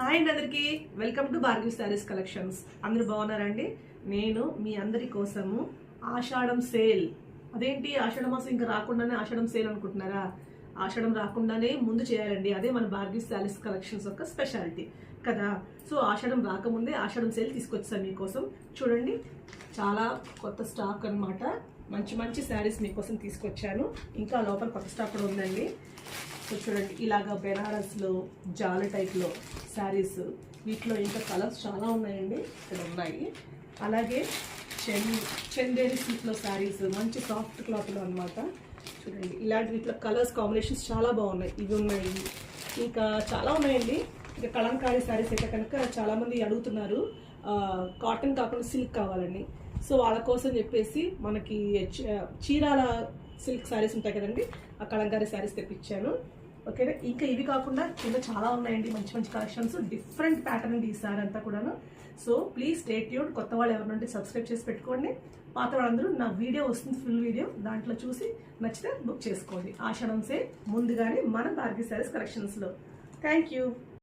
Hi అండి అందరికి. Welcome to Bhargavi sarees collections అందరూ బాగున్నారండి నేను మీ అందరి కోసము ఆషాఢం సేల్. అదేంటి? ఆషాఢ మాసం ఇంకా రాకుండానే ఆషాఢం సేల్ అనుకుంటున్నారా? ఆషాఢం రాకుండానే ముందు చేయాలండి. అదే మన భార్గవి శారీస్ కలెక్షన్స్ యొక్క స్పెషాలిటీ కదా? సో ఆషాఢం రాకముందే ఆషాఢం సేల్ తీసుకొచ్చాను మీకోసం. చూడండి. చాలా కొత్త స్టాక్ అన్నమాట. మంచి మంచి శారీస్ మీకోసం తీసుకొచ్చాను. ఇంకా లోపల పక్క స్టాక్ కూడా ఉందండి. సో చూడండి ఇలాగా బెనారస్లో జాల టైప్లో శారీస్. వీటిలో ఇంకా కలర్స్ చాలా ఉన్నాయండి. ఇక్కడ ఉన్నాయి. అలాగే చెన్ చందేరి సిల్క్లో శారీస్ మంచి సాఫ్ట్ క్లాత్లో అన్నమాట. చూడండి ఇలాంటి వీటిలో కలర్స్ కాంబినేషన్స్ చాలా బాగున్నాయి. ఇవి ఉన్నాయి. ఇంకా చాలా ఉన్నాయండి. ఇంకా కలంకారీ శారీస్ అయితే కనుక చాలామంది అడుగుతున్నారు. కాటన్ కాకుండా సిల్క్ కావాలండి సో వాళ్ళ కోసం చెప్పేసి మనకి చీరాల సిల్క్ శారీస్ ఉంటాయి కదండి ఆ కలంకారీ శారీస్ తెప్పించాను. ఓకేనా? ఇంకా ఇవి కాకుండా కింద చాలా ఉన్నాయండి మంచి మంచి కలెక్షన్స్ డిఫరెంట్ ప్యాటర్న్ అండి అంతా కూడాను. సో ప్లీజ్ స్టేట్ యూడ్ కొత్త వాళ్ళు ఎవరినంటే సబ్స్క్రైబ్ చేసి పెట్టుకోండి. పాత వాళ్ళందరూ నా వీడియో వస్తుంది ఫుల్ వీడియో దాంట్లో చూసి నచ్చితే బుక్ చేసుకోండి. ఆషాఢం సే ముందుగానే మన భారతీయ శారీస్ కలెక్షన్స్లో థ్యాంక్ యూ